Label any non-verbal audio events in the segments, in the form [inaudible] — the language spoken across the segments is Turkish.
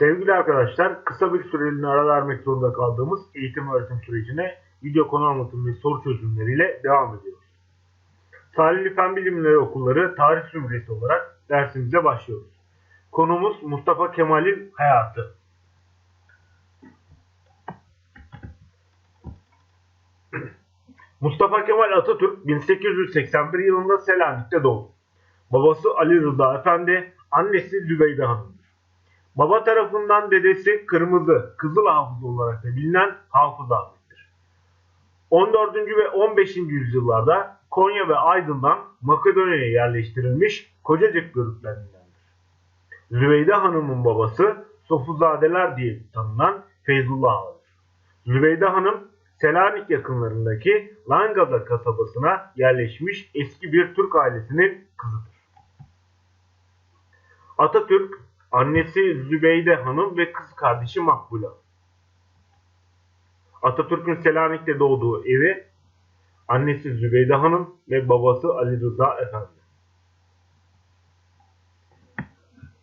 Sevgili arkadaşlar, kısa bir süreliğine ara vermek zorunda kaldığımız eğitim öğretim sürecine video konu anlatım ve soru çözümleriyle devam ediyoruz. Salihli Fen Bilimleri Okulları Tarih Zümresi olarak dersimize başlıyoruz. Konumuz Mustafa Kemal'in hayatı. Mustafa Kemal Atatürk 1881 yılında Selanik'te doğdu. Babası Ali Rıza Efendi, annesi Zübeyde Hanım'dır. Baba tarafından dedesi Kırmızı, Kızıl Hafız olarak da bilinen Hafız Ahmet'tir. 14. ve 15. yüzyıllarda Konya ve Aydın'dan Makedonya'ya yerleştirilmiş Kocacık bölüklerindendir. Zübeyde Hanım'ın babası Sofuzadeler diye tanınan Feyzullah Ağa'dır. Zübeyde Hanım Selanik yakınlarındaki Langaza kasabasına yerleşmiş eski bir Türk ailesinin kızıdır. Atatürk, annesi Zübeyde Hanım ve kız kardeşi Makbule. Atatürk'ün Selanik'te doğduğu evi annesi Zübeyde Hanım ve babası Ali Rıza Efendi.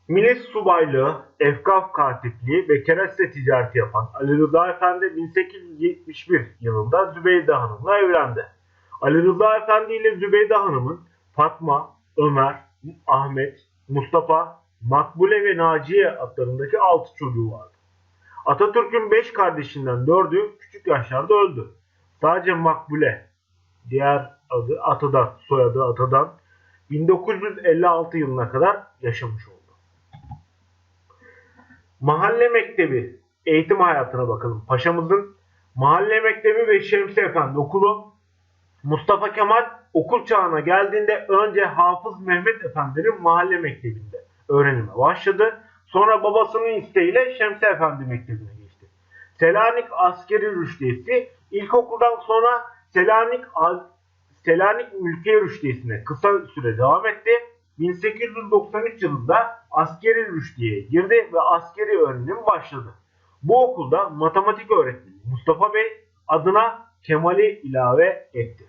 Milis subaylığı, Efkaf katipliği ve kereste ticareti yapan Ali Rıza Efendi 1871 yılında Zübeyde Hanım'la evlendi. Ali Rıza Efendi ile Zübeyde Hanım'ın Fatma, Ömer, Ahmet, Mustafa, Makbule ve Naciye adlarındaki 6 çocuğu vardı. Atatürk'ün 5 kardeşinden 4'ü küçük yaşlarda öldü. Sadece Makbule, diğer adı Atadan, soyadı Atadan 1956 yılına kadar yaşamış oldu. Mahalle Mektebi eğitim hayatına bakalım. Paşamızın Mahalle Mektebi ve Şemsi Efendi okulu Mustafa Kemal okul çağına geldiğinde önce Hafız Mehmet Efendi'nin Mahalle Mektebi'nde öğrenime başladı. Sonra babasının isteğiyle Şemsi Efendi Mektebi'ne geçti. Selanik Askeri Rüştiyesi ilkokuldan sonra Selanik Selanik Mülkiye Rüştiyesi'ne kısa süre devam etti. 1893 yılında askeri rüştiyeye girdi ve askeri öğrenim başladı. Bu okulda matematik öğretmeni Mustafa Bey adına Kemal'i ilave etti.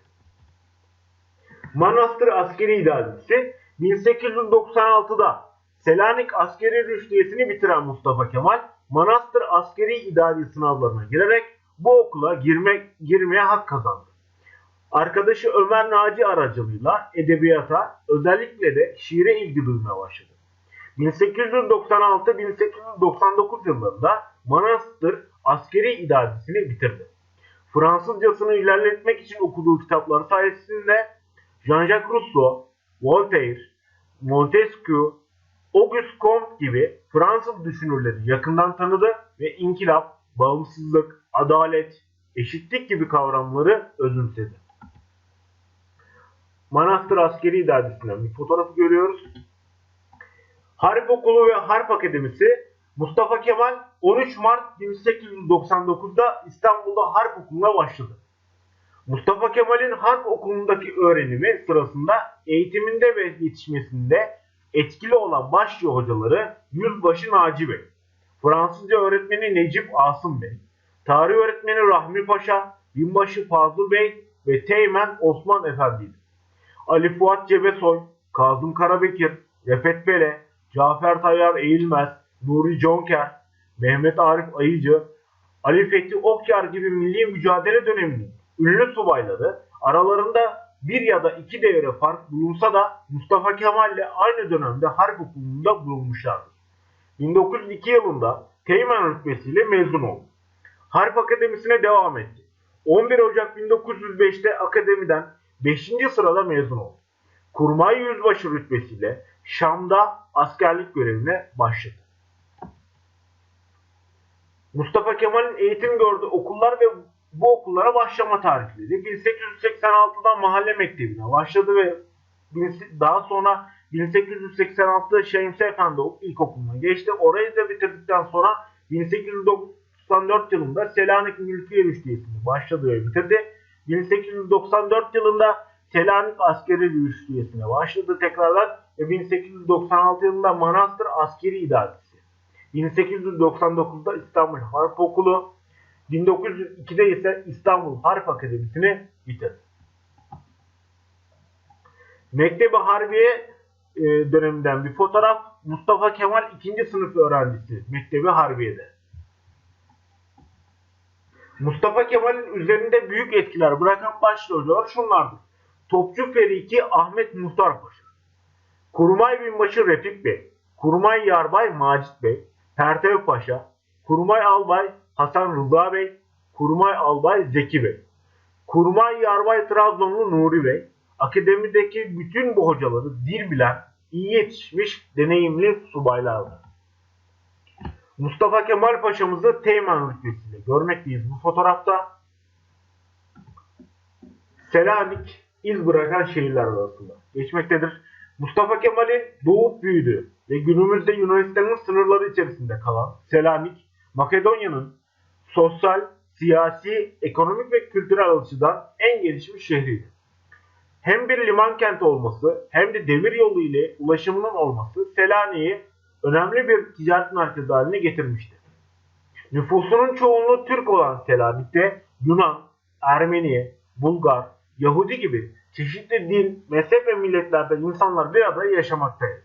Manastır Askeri İdaresi 1896'da Selanik Askeri Rüştiyesini bitiren Mustafa Kemal Manastır Askeri İdari sınavlarına girerek bu okula girmek, girmeye hak kazandı. Arkadaşı Ömer Naci aracılığıyla edebiyata, özellikle de şiire ilgi duymaya başladı. 1896-1899 yıllarında Manastır askeri idaresini bitirdi. Fransızcasını ilerletmek için okuduğu kitapları sayesinde Jean-Jacques Rousseau, Voltaire, Montesquieu, Auguste Comte gibi Fransız düşünürleri yakından tanıdı ve inkılap, bağımsızlık, adalet, eşitlik gibi kavramları özümsedi. Manastır Askeri İdaresi'nden bir fotoğrafı görüyoruz. Harp Okulu ve Harp Akademisi Mustafa Kemal 13 Mart 1899'da İstanbul'da Harp Okulu'na başladı. Mustafa Kemal'in Harp Okulu'ndaki öğrenimi sırasında eğitiminde ve yetişmesinde etkili olan başlı hocaları Yüzbaşı Naci Bey, Fransızca öğretmeni Necip Asım Bey, tarih öğretmeni Rahmi Paşa, binbaşı Fazıl Bey ve Teğmen Osman Efendi'ydi. Ali Fuat Cebesoy, Kazım Karabekir, Refet Bele, Cafer Tayyar Eğilmez, Nuri Conker, Mehmet Arif Ayıcı, Ali Fethi Okyar gibi milli mücadele döneminin ünlü subayları aralarında bir ya da iki devre fark bulunsa da Mustafa Kemal ile aynı dönemde harp okulunda bulunmuşlardır. 1902 yılında Teğmen rütbesiyle mezun oldu. Harp Akademisi'ne devam etti. 11 Ocak 1905'te akademiden 5. sırada mezun oldu. Kurmay Yüzbaşı rütbesiyle Şam'da askerlik görevine başladı. Mustafa Kemal'in eğitim gördüğü okullar ve bu okullara başlama tarihleri 1886'dan mahalle mektebine başladı ve daha sonra 1886'da Şemsi Efendi İlkokulu'na geçti. Orayı da bitirdikten sonra 1894 yılında Selanik Mülkiye Rüştiyesi'ni başladı ve bitirdi. 1894 yılında Selanik Askeri Rüştiyesi'ne başladı tekrardan ve 1896 yılında Manastır Askeri İdaresi. 1899'da İstanbul Harp Okulu, 1902'de ise İstanbul Harp Akademisi'ni bitirdi. Mektebi Harbiye e, döneminden bir fotoğraf. Mustafa Kemal 2. sınıf öğrencisi Mektebi Harbiye'de. Mustafa Kemal'in üzerinde büyük etkiler bırakan başroller şunlardır. Topçu Feriki Ahmet Muhtar Paşa, Kurmay Binbaşı Refik Bey, Kurmay Yarbay Macit Bey, Pertev Paşa, Kurmay Albay Hasan Rıza Bey, Kurmay Albay Zeki Bey, Kurmay Yarbay Trabzonlu Nuri Bey, akademideki bütün bu hocaları dil bilen, iyi yetişmiş, deneyimli subaylardı. Mustafa Kemal Paşa'mızı Teğmen rütbesiyle görmekteyiz bu fotoğrafta. Selanik iz bırakan şehirler arasında geçmektedir. Mustafa Kemal'in doğup büyüdüğü ve günümüzde Yunanistan'ın sınırları içerisinde kalan Selanik, Makedonya'nın sosyal, siyasi, ekonomik ve kültürel açıdan en gelişmiş şehriydi. Hem bir liman kenti olması hem de demir yolu ile ulaşımının olması Selanik'i önemli bir ticaret merkezi haline getirmişti. Nüfusunun çoğunluğu Türk olan Selanik'te Yunan, Ermeni, Bulgar, Yahudi gibi çeşitli din, mezhep ve milletlerden insanlar bir arada yaşamaktaydı.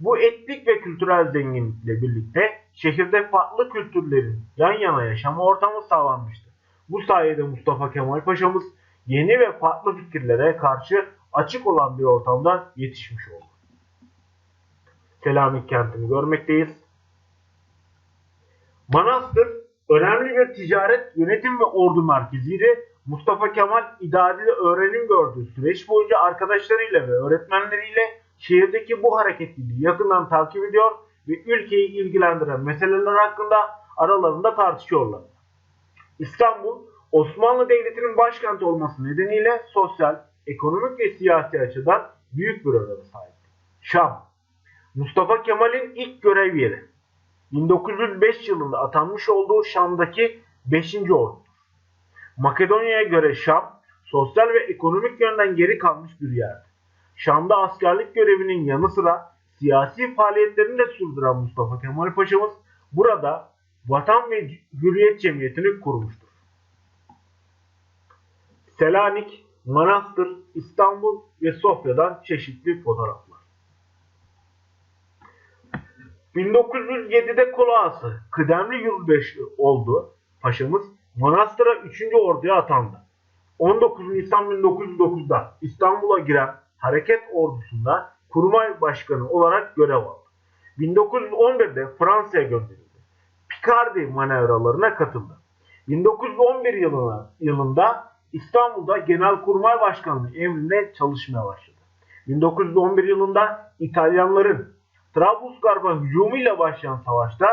Bu etnik ve kültürel zenginlikle birlikte şehirde farklı kültürlerin yan yana yaşama ortamı sağlanmıştı. Bu sayede Mustafa Kemal Paşa'mız yeni ve farklı fikirlere karşı açık olan bir ortamda yetişmiş oldu. Selanik kentini görmekteyiz. Manastır önemli bir ticaret, yönetim ve ordu merkeziydi. Mustafa Kemal idareli öğrenim gördüğü süreç boyunca arkadaşlarıyla ve öğretmenleriyle şehirdeki bu hareketliliği yakından takip ediyor ve ülkeyi ilgilendiren meseleler hakkında aralarında tartışıyorlar. İstanbul, Osmanlı Devleti'nin başkenti olması nedeniyle sosyal, ekonomik ve siyasi açıdan büyük bir öneme sahip. Şam, Mustafa Kemal'in ilk görev yeri. 1905 yılında atanmış olduğu Şam'daki 5. ordu. Makedonya'ya göre Şam, sosyal ve ekonomik yönden geri kalmış bir yerdi. Şam'da askerlik görevinin yanı sıra siyasi faaliyetlerini de sürdüren Mustafa Kemal Paşa'mız burada Vatan ve Hürriyet Cemiyeti'ni kurmuştur. Selanik, Manastır, İstanbul ve Sofya'dan çeşitli fotoğraflar. 1907'de Kolağası kıdemli yüzbaşı oldu. Paşamız Manastır'a 3. orduya atandı. 19 Nisan 1909'da İstanbul'a giren hareket ordusunda kurmay başkanı olarak görev aldı. 1911'de Fransa'ya gönderildi. Picardy manevralarına katıldı. 1911 yılına, yılında İstanbul'da Genelkurmay Başkanlığı emrinde çalışmaya başladı. 1911 yılında İtalyanların Trablusgarp'a hücumuyla başlayan savaşta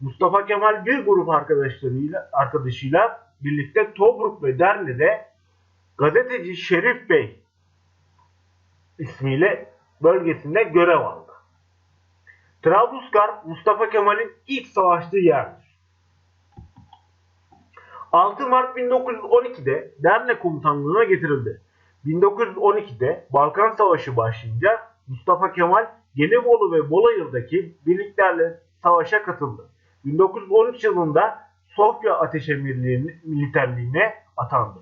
Mustafa Kemal bir grup arkadaşlarıyla arkadaşıyla birlikte Tobruk ve Derne'de gazeteci Şerif Bey ismiyle bölgesinde görev aldı. Trablusgarp Mustafa Kemal'in ilk savaştığı yerdir. 6 Mart 1912'de Derne komutanlığına getirildi. 1912'de Balkan Savaşı başlayınca Mustafa Kemal Gelibolu ve Bolayır'daki birliklerle savaşa katıldı. 1913 yılında Sofya Ateş Emirliği militerliğine atandı.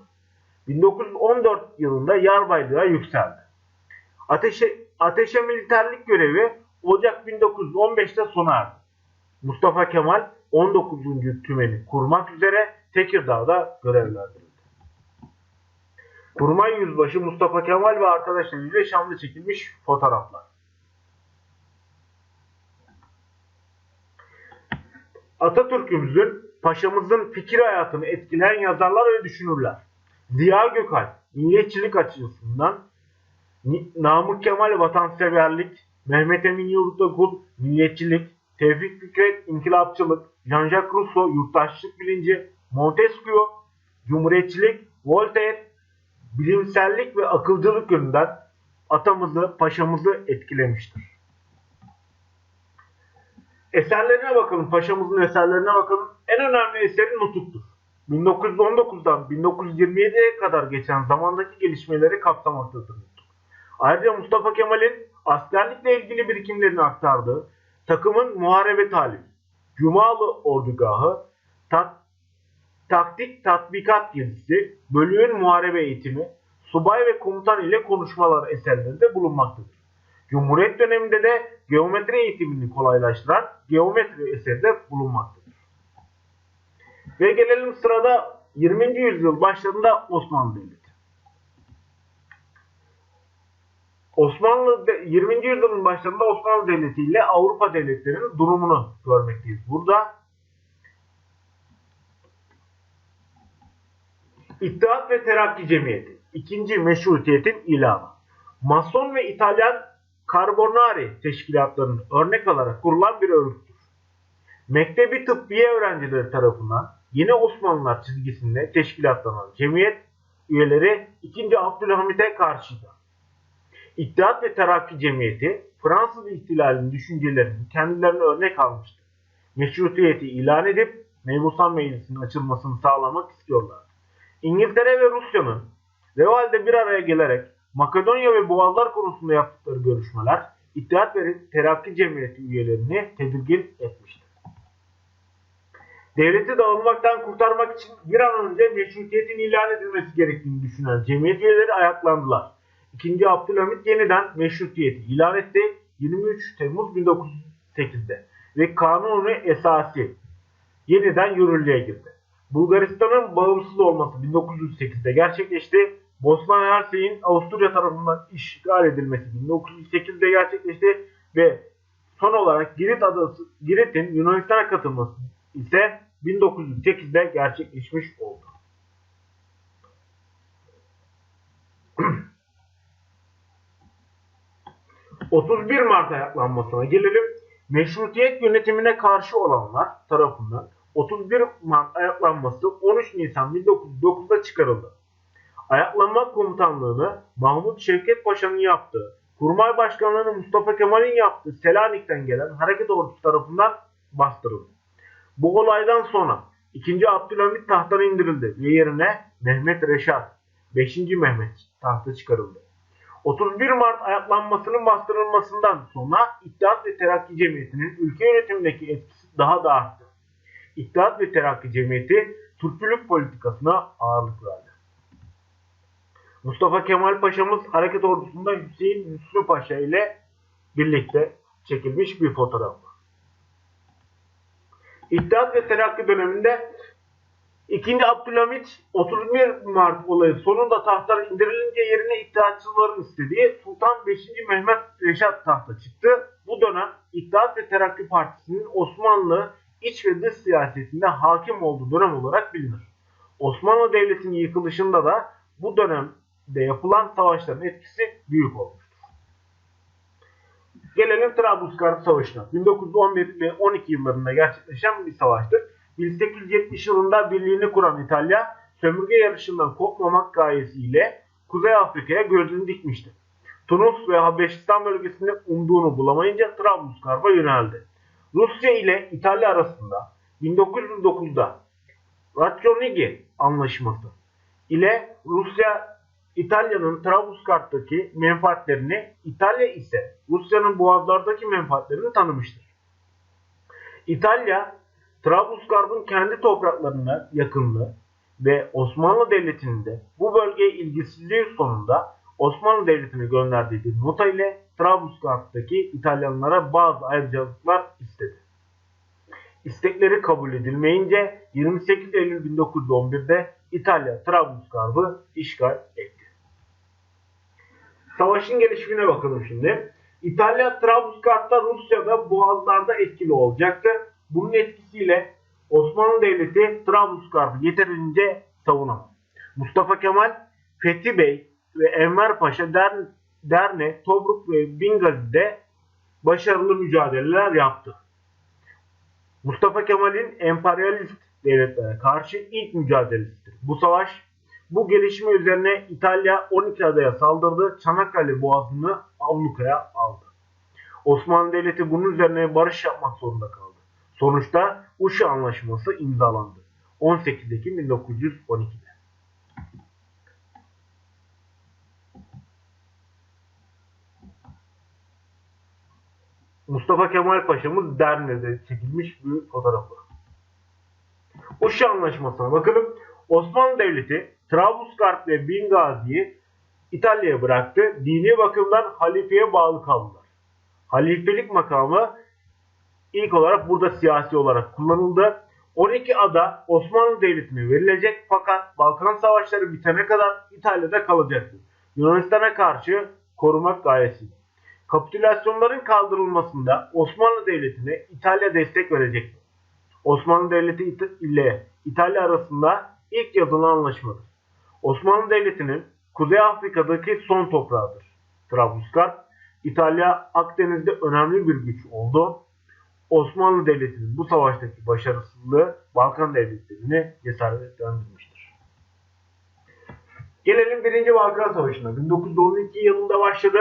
1914 yılında yarbaylığa yükseldi. Ateşe, ateşe militerlik görevi Ocak 1915'te sona erdi. Mustafa Kemal 19. tümeni kurmak üzere Tekirdağ'da görevlendirildi. Kurmay Yüzbaşı Mustafa Kemal ve arkadaşlarıyla Şam'da çekilmiş fotoğraflar. Atatürk'ümüzün, paşamızın fikir hayatını etkileyen yazarlar ve düşünürler. Ziya Gökalp, milliyetçilik açısından Namık Kemal vatanseverlik, Mehmet Emin Yurtkul milliyetçilik, Tevfik Fikret inkılapçılık, Jean-Jacques Rousseau yurttaşlık bilinci, Montesquieu cumhuriyetçilik, Voltaire bilimsellik ve akılcılık yönünden atamızı, paşamızı etkilemiştir. Eserlerine bakalım, paşamızın eserlerine bakalım. En önemli eseri Nutuk'tur. 1919'dan 1927'ye kadar geçen zamandaki gelişmeleri kapsamaktadır. Ayrıca Mustafa Kemal'in askerlikle ilgili birikimlerini aktardığı takımın muharebe talimi, Cumalı ordugahı, tat, taktik tatbikat gezisi, bölüğün muharebe eğitimi, subay ve komutan ile konuşmalar eserlerinde bulunmaktadır. Cumhuriyet döneminde de geometri eğitimini kolaylaştıran geometri eseri bulunmaktadır. Ve gelelim sırada 20. yüzyıl başlarında Osmanlı Devleti. Osmanlı 20. yüzyılın başlarında Osmanlı Devleti ile Avrupa devletlerinin durumunu görmekteyiz. Burada İttihat ve Terakki Cemiyeti, ikinci meşrutiyetin ilanı. Mason ve İtalyan Carbonari teşkilatlarının örnek alarak kurulan bir örgüttür. Mektebi tıbbiye öğrencileri tarafından yeni Osmanlılar çizgisinde teşkilatlanan cemiyet üyeleri 2. Abdülhamit'e karşıydı. İttihat ve Terakki Cemiyeti Fransız ihtilalinin düşüncelerini kendilerine örnek almıştı. Meşrutiyeti ilan edip Mebusan Meclisi'nin açılmasını sağlamak istiyorlar. İngiltere ve Rusya'nın Reval'de bir araya gelerek Makedonya ve Boğazlar konusunda yaptıkları görüşmeler İttihat ve Terakki Cemiyeti üyelerini tedirgin etmiştir. Devleti dağılmaktan kurtarmak için bir an önce meşrutiyetin ilan edilmesi gerektiğini düşünen cemiyet üyeleri ayaklandılar. İkinci Abdülhamit yeniden meşrutiyeti ilan etti 23 Temmuz 1908'de ve kanunu esası yeniden yürürlüğe girdi. Bulgaristan'ın bağımsız olması 1908'de gerçekleşti. Bosna Hersek'in Avusturya tarafından işgal edilmesi 1908'de gerçekleşti ve son olarak Girit adası Girit'in Yunanistan'a katılması ise 1908'de gerçekleşmiş oldu. [clears throat] ...31 Mart ayaklanmasına gelelim. Meşrutiyet yönetimine karşı olanlar tarafından 31 Mart ayaklanması 13 Nisan 1909'da çıkarıldı. Ayaklanma komutanlığını Mahmut Şevket Paşa'nın yaptığı, Kurmay Başkanlığı'nı Mustafa Kemal'in yaptığı Selanik'ten gelen hareket ordusu tarafından bastırıldı. Bu olaydan sonra 2. Abdülhamit tahttan indirildi ve yerine Mehmet Reşat 5. Mehmet tahta çıkarıldı. 31 Mart ayaklanmasının bastırılmasından sonra İttihat ve Terakki Cemiyeti'nin ülke yönetimindeki etkisi daha da arttı. İttihat ve Terakki Cemiyeti Türkçülük politikasına ağırlık verdi. Mustafa Kemal Paşa'mız hareket ordusunda Hüseyin Hüsnü Paşa ile birlikte çekilmiş bir fotoğraf. İttihat ve Terakki döneminde 2. Abdülhamit 31 Mart olayı sonunda tahttan indirilince yerine iddiatçıların istediği Sultan 5. Mehmet Reşat tahta çıktı. Bu dönem İttihat ve Terakki Partisi'nin Osmanlı iç ve dış siyasetinde hakim olduğu dönem olarak bilinir. Osmanlı Devleti'nin yıkılışında da bu dönemde yapılan savaşların etkisi büyük olmuştur. Gelelim Trablusgarp Savaşı'na. 1911 ve 12 yıllarında gerçekleşen bir savaştır. 1870 yılında birliğini kuran İtalya, sömürge yarışından kopmamak gayesiyle Kuzey Afrika'ya gözünü dikmişti. Tunus ve Habeşistan bölgesinde umduğunu bulamayınca Trablusgarp'a yöneldi. Rusya ile İtalya arasında 1909'da Rationigi Anlaşması ile Rusya İtalya'nın Trablusgarp'taki menfaatlerini, İtalya ise Rusya'nın boğazlardaki menfaatlerini tanımıştır. İtalya, Trablusgarp'ın kendi topraklarına yakınlığı ve Osmanlı Devleti'nin de bu bölgeye ilgisizliği sonunda Osmanlı Devleti'ne gönderdiği bir nota ile Trablusgarp'taki İtalyanlara bazı ayrıcalıklar istedi. İstekleri kabul edilmeyince 28 Eylül 1911'de İtalya Trablusgarp'ı işgal etti. Savaşın gelişimine bakalım şimdi. İtalya Trablusgarp'ta Rusya'da boğazlarda etkili olacaktı. Bunun etkisiyle Osmanlı Devleti Trablusgarp'ı yeterince savunamadı. Mustafa Kemal, Fethi Bey ve Enver Paşa Derne, Derne Tobruk ve Bingazi'de başarılı mücadeleler yaptı. Mustafa Kemal'in emperyalist devletlere karşı ilk mücadelesidir. Bu savaş bu gelişme üzerine İtalya 12 adaya saldırdı. Çanakkale Boğazı'nı ablukaya aldı. Osmanlı Devleti bunun üzerine barış yapmak zorunda kaldı. Sonuçta Uşa Anlaşması imzalandı. 18 Ekim 1912'de. Mustafa Kemal Paşa'mız Derne'de çekilmiş bir fotoğrafı. Uşa Anlaşması'na bakalım. Osmanlı Devleti Trablusgarp ve Bingazi'yi İtalya'ya bıraktı. Dini bakımdan halifeye bağlı kaldılar. Halifelik makamı ilk olarak burada siyasi olarak kullanıldı. 12 ada Osmanlı Devleti'ne verilecek fakat Balkan Savaşları bitene kadar İtalya'da kalacaktı. Yunanistan'a karşı korumak gayesiyle. Kapitülasyonların kaldırılmasında Osmanlı Devleti'ne İtalya destek verecekti. Osmanlı Devleti ile İtalya arasında ilk yazılan anlaşmadır. Osmanlı Devleti'nin Kuzey Afrika'daki son toprağıdır. Trablusgarp, İtalya Akdeniz'de önemli bir güç oldu. Osmanlı Devleti'nin bu savaştaki başarısızlığı Balkan devletlerini cesaretlendirmiştir. Gelelim 1. Balkan Savaşı'na. 1912 yılında başladı.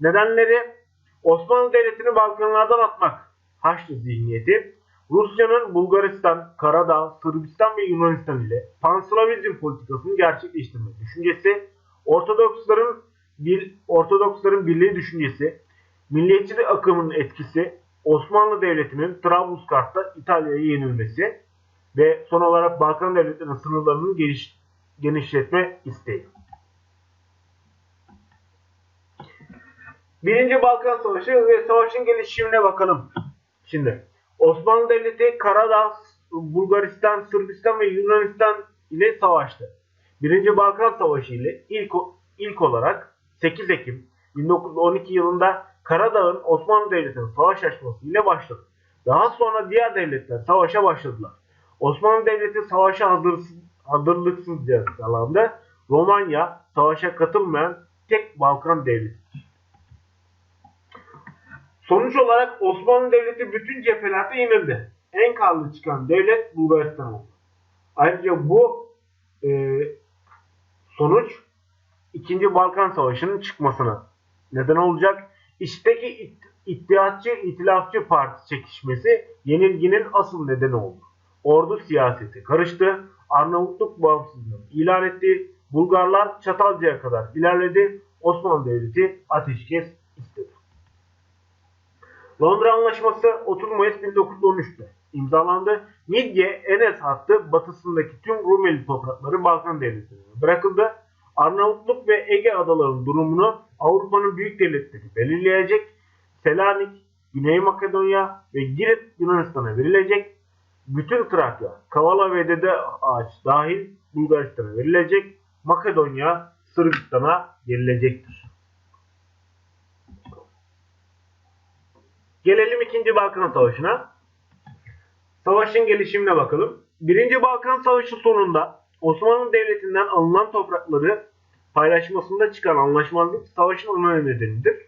Nedenleri Osmanlı Devleti'ni Balkanlardan atmak. Haçlı zihniyeti. Rusya'nın Bulgaristan, Karadağ, Sırbistan ve Yunanistan ile Panslavizm politikasını gerçekleştirme düşüncesi, Ortodoksların bir Ortodoksların birliği düşüncesi, milliyetçilik akımının etkisi, Osmanlı Devleti'nin Trablusgarp'ta İtalya'ya yenilmesi ve son olarak Balkan devletlerinin sınırlarını geniş, genişletme isteği. Birinci Balkan Savaşı ve savaşın gelişimine bakalım. Şimdi Osmanlı Devleti Karadağ, Bulgaristan, Sırbistan ve Yunanistan ile savaştı. Birinci Balkan Savaşı ile ilk, ilk olarak 8 Ekim 1912 yılında Karadağ'ın Osmanlı Devleti'nin savaş açması ile başladı. Daha sonra diğer devletler savaşa başladılar. Osmanlı Devleti savaşa hazırsız, hazırlıksız yakalandı. Romanya savaşa katılmayan tek Balkan devletidir. Sonuç olarak Osmanlı Devleti bütün cephelerde yenildi. En karlı çıkan devlet Bulgaristan oldu. Ayrıca bu e, sonuç 2. Balkan Savaşı'nın çıkmasına neden olacak. İçteki it, İttihatçı İtilafçı Parti çekişmesi yenilginin asıl nedeni oldu. Ordu siyaseti karıştı. Arnavutluk bağımsızlığını ilan etti. Bulgarlar Çatalca'ya kadar ilerledi. Osmanlı Devleti ateşkes istedi. Londra Anlaşması 30 Mayıs 1913'te imzalandı. Midye Enes hattı batısındaki tüm Rumeli toprakları Balkan devletlerine bırakıldı. Arnavutluk ve Ege adalarının durumunu Avrupa'nın büyük devletleri belirleyecek. Selanik, Güney Makedonya ve Girit Yunanistan'a verilecek. Bütün Trakya, Kavala ve Dede Ağaç dahil Bulgaristan'a verilecek. Makedonya Sırbistan'a verilecektir. Gelelim 2. Balkan Savaşı'na. Savaşın gelişimine bakalım. 1. Balkan Savaşı sonunda Osmanlı Devleti'nden alınan toprakları paylaşmasında çıkan anlaşmazlık savaşın ana nedenidir.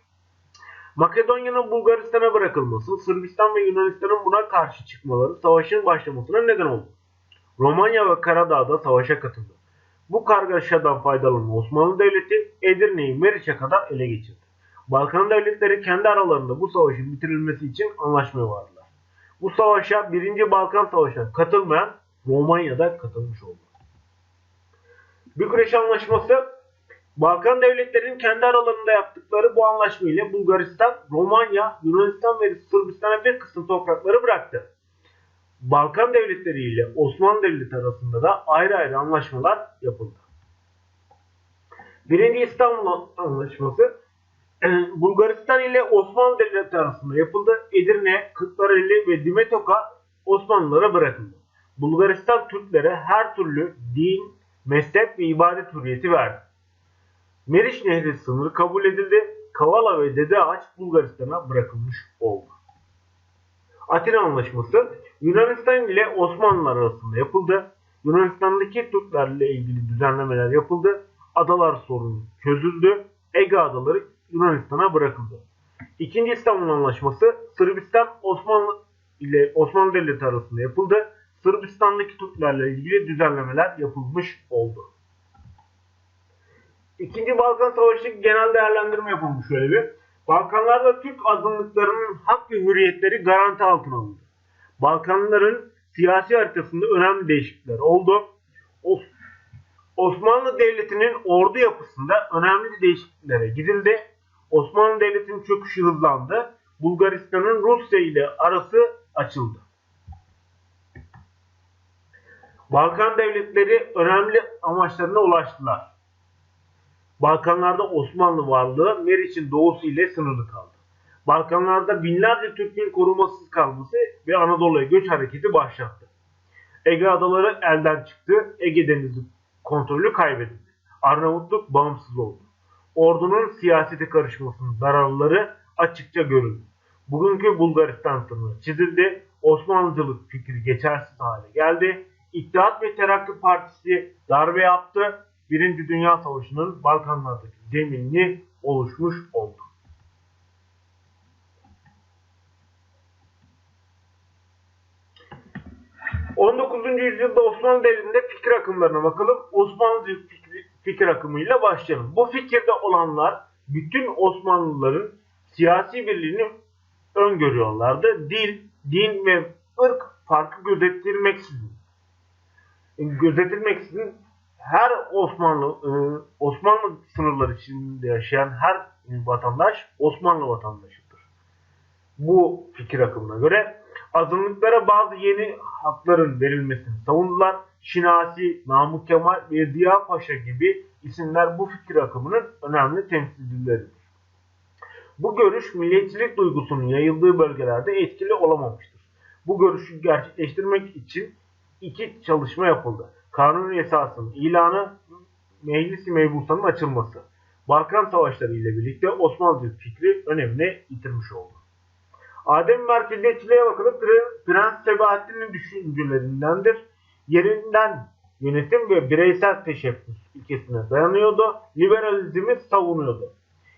Makedonya'nın Bulgaristan'a bırakılması, Sırbistan ve Yunanistan'ın buna karşı çıkmaları savaşın başlamasına neden oldu. Romanya ve Karadağ'da savaşa katıldı. Bu kargaşadan faydalanan Osmanlı Devleti Edirne'yi Meriç'e kadar ele geçirdi. Balkan devletleri kendi aralarında bu savaşın bitirilmesi için anlaşmaya vardılar. Bu savaşa 1. Balkan Savaşı'na katılmayan Romanya'da katılmış oldu. Bükreş Anlaşması Balkan devletlerinin kendi aralarında yaptıkları bu anlaşma ile Bulgaristan, Romanya, Yunanistan ve Sırbistan'a bir kısım toprakları bıraktı. Balkan devletleri ile Osmanlı Devleti arasında da ayrı ayrı anlaşmalar yapıldı. Birinci İstanbul Anlaşması [clears throat] Bulgaristan ile Osmanlı Devleti arasında yapıldı. Edirne, Kırklareli ve Dimetoka Osmanlılara bırakıldı. Bulgaristan Türklere her türlü din, mezhep ve ibadet hürriyeti verdi. Meriç Nehri sınırı kabul edildi. Kavala ve Dede Ağaç Bulgaristan'a bırakılmış oldu. Atina Anlaşması Yunanistan ile Osmanlılar arasında yapıldı. Yunanistan'daki Türklerle ilgili düzenlemeler yapıldı. Adalar sorunu çözüldü. Ege adaları Yunanistan'a bırakıldı. İkinci İstanbul Anlaşması Sırbistan Osmanlı ile Osmanlı Devleti arasında yapıldı. Sırbistan'daki Türklerle ilgili düzenlemeler yapılmış oldu. İkinci Balkan Savaşı genel değerlendirme yapılmış şöyle bir. Balkanlarda Türk azınlıklarının hak ve hürriyetleri garanti altına alındı. Balkanların siyasi haritasında önemli değişiklikler oldu. Osmanlı Devleti'nin ordu yapısında önemli değişikliklere gidildi. Osmanlı Devleti'nin çöküşü hızlandı. Bulgaristan'ın Rusya ile arası açıldı. Balkan devletleri önemli amaçlarına ulaştılar. Balkanlarda Osmanlı varlığı Meriç'in doğusu ile sınırlı kaldı. Balkanlarda binlerce Türk'ün korumasız kalması ve Anadolu'ya göç hareketi başlattı. Ege adaları elden çıktı, Ege Denizi kontrolü kaybedildi. Arnavutluk bağımsız oldu. Ordunun siyasete karışmasının zararları açıkça görüldü. Bugünkü Bulgaristan sınırı çizildi, Osmanlıcılık fikri geçersiz hale geldi. İttihat ve Terakki Partisi darbe yaptı. Birinci Dünya Savaşı'nın Balkanlardaki zeminini oluşmuş oldu. ...19. yüzyılda Osmanlı Devleti'nde fikir akımlarına bakalım. Osmanlı fikri, fikir akımıyla başlayalım. Bu fikirde olanlar bütün Osmanlıların siyasi birliğini öngörüyorlardı. Dil, din ve ırk farkı gözetilmeksizin gözetilmeksizin her Osmanlı e, Osmanlı sınırları içinde yaşayan her vatandaş Osmanlı vatandaşıdır. Bu fikir akımına göre azınlıklara bazı yeni hakların verilmesini savundular. Şinasi, Namık Kemal ve Ziya Paşa gibi isimler bu fikir akımının önemli temsilcileridir. Bu görüş milliyetçilik duygusunun yayıldığı bölgelerde etkili olamamıştır. Bu görüşü gerçekleştirmek için iki çalışma yapıldı. Kanuni esasının ilanı, Meclis-i Mebusan'ın açılması. Balkan Savaşları ile birlikte Osmanlı fikri önemini yitirmiş oldu. Adem merkeziyetçiliğe bakılıp Prens Sebahattin'in düşüncelerindendir. Yerinden yönetim ve bireysel teşebbüs ilkesine dayanıyordu. Liberalizmi savunuyordu.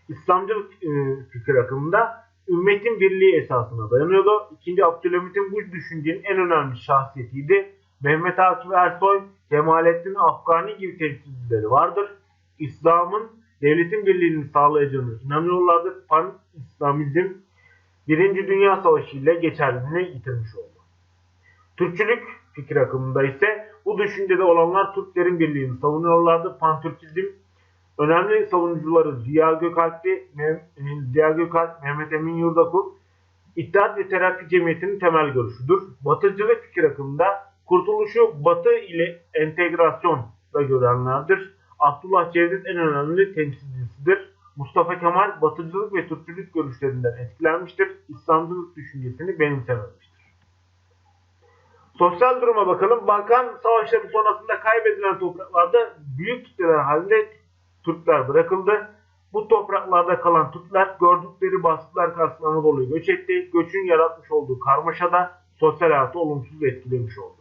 İslamcılık e, fikir akımında ümmetin birliği esasına dayanıyordu. İkinci Abdülhamit'in bu düşüncenin en önemli şahsiyetiydi. Mehmet Akif Ersoy, Cemalettin Afgani gibi temsilcileri vardır. İslam'ın devletin birliğini sağlayacağını inanıyorlardır. Pan-İslamizm Birinci Dünya Savaşı ile geçerliliğini yitirmiş oldu. Türkçülük fikir akımında ise bu düşüncede olanlar Türklerin birliğini savunuyorlardı. Pantürkizm önemli savunucuları Ziya Gökalp'ti, Ziya Gökalp, Mehmet Emin Yurdakul, İttihat ve Terakki Cemiyeti'nin temel görüşüdür. Batıcılık fikir akımında kurtuluşu Batı ile entegrasyonda görenlerdir. Abdullah Cevdet en önemli temsilcisidir. Mustafa Kemal Batıcılık ve Türkçülük görüşlerinden etkilenmiştir. İslamcılık düşüncesini benimsememiştir. Sosyal duruma bakalım. Balkan Savaşları sonrasında kaybedilen topraklarda büyük kitleler halinde Türkler bırakıldı. Bu topraklarda kalan Türkler gördükleri baskılar karşısında Anadolu'ya göç etti. Göçün yaratmış olduğu karmaşada sosyal hayatı olumsuz etkilemiş oldu.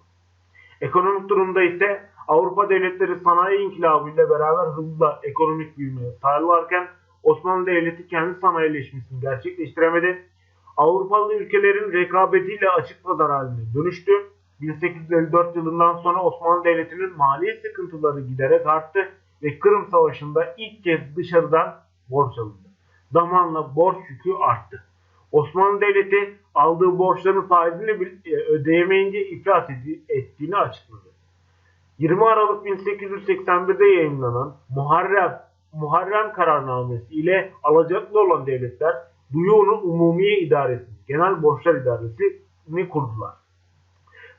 Ekonomik durumda ise Avrupa devletleri sanayi inkılabı ile beraber hızla ekonomik büyümeye sağlarken Osmanlı Devleti kendi sanayileşmesini gerçekleştiremedi. Avrupalı ülkelerin rekabetiyle açık pazar haline dönüştü. 1854 yılından sonra Osmanlı Devleti'nin mali sıkıntıları giderek arttı ve Kırım Savaşı'nda ilk kez dışarıdan borç alındı. Zamanla borç yükü arttı. Osmanlı Devleti aldığı borçların faizini e, ödeyemeyince iflas ettiğini açıkladı. 20 Aralık 1881'de yayınlanan Muharrem, Muharrem kararnamesi ile alacaklı olan devletler Duyu'nun Umumiye İdaresi, Genel Borçlar İdaresi'ni kurdular.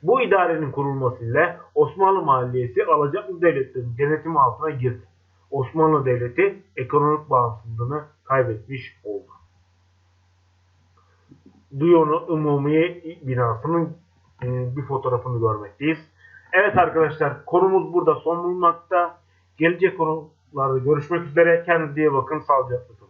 Bu idarenin kurulmasıyla Osmanlı Maliyesi alacaklı devletlerin denetimi altına girdi. Osmanlı Devleti ekonomik bağımsızlığını kaybetmiş oldu. Duyonu Umumiye binasının e, bir fotoğrafını görmekteyiz. Evet arkadaşlar konumuz burada son bulmakta. Gelecek konularda görüşmek üzere. Kendinize iyi bakın. Sağlıcakla